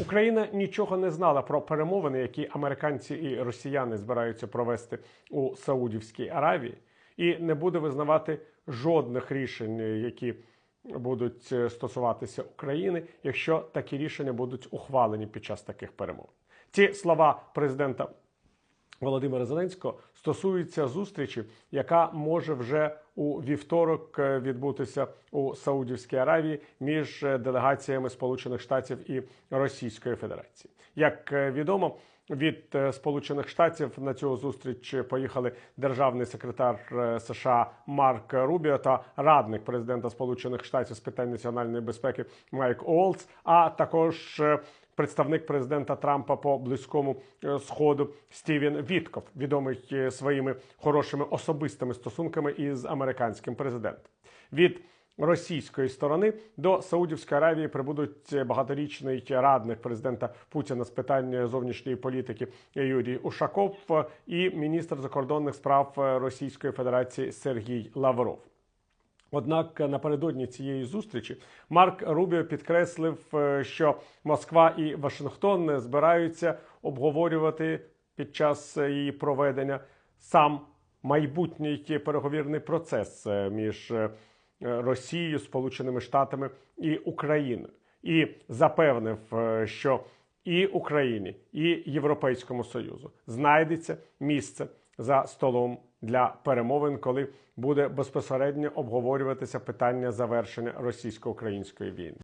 Україна нічого не знала про перемовини, які американці і росіяни збираються провести у Саудівській Аравії, і не буде визнавати жодних рішень, які будуть е, стосуватися України, якщо такі рішення будуть ухвалені під час таких перемов. Ці слова президента Володимира Зеленського стосується зустрічі, яка може вже у вівторок е, відбутися у Саудівській Аравії між е, делегаціями Сполучених Штатів і Російської Федерації. Як е, відомо, від Сполучених Штатів на цю зустріч поїхали державний секретар США Марк Рубіо та радник президента Сполучених Штатів з питань національної безпеки Майк Олц, а також представник президента Трампа по близькому е, сходу Стівен Вітков, відомий е, своїми хорошими особистими стосунками із американським президентом. Від російської сторони до Саудівської Аравії прибудуть багаторічний радник президента Путіна з питань зовнішньої політики Юрій Ушаков і міністр закордонних справ Російської Федерації Сергій Лавров. Однак напередодні цієї зустрічі Марк Рубіо підкреслив, е, що Москва і Вашингтон збираються обговорювати під час її проведення сам майбутній переговірний процес е, між е, Росією, Сполученими Штатами і Україною, і запевнив, е, що і Україні, і Європейському Союзу знайдеться місце за столом для перемовин, коли буде безпосередньо обговорюватися питання завершення російсько-української війни.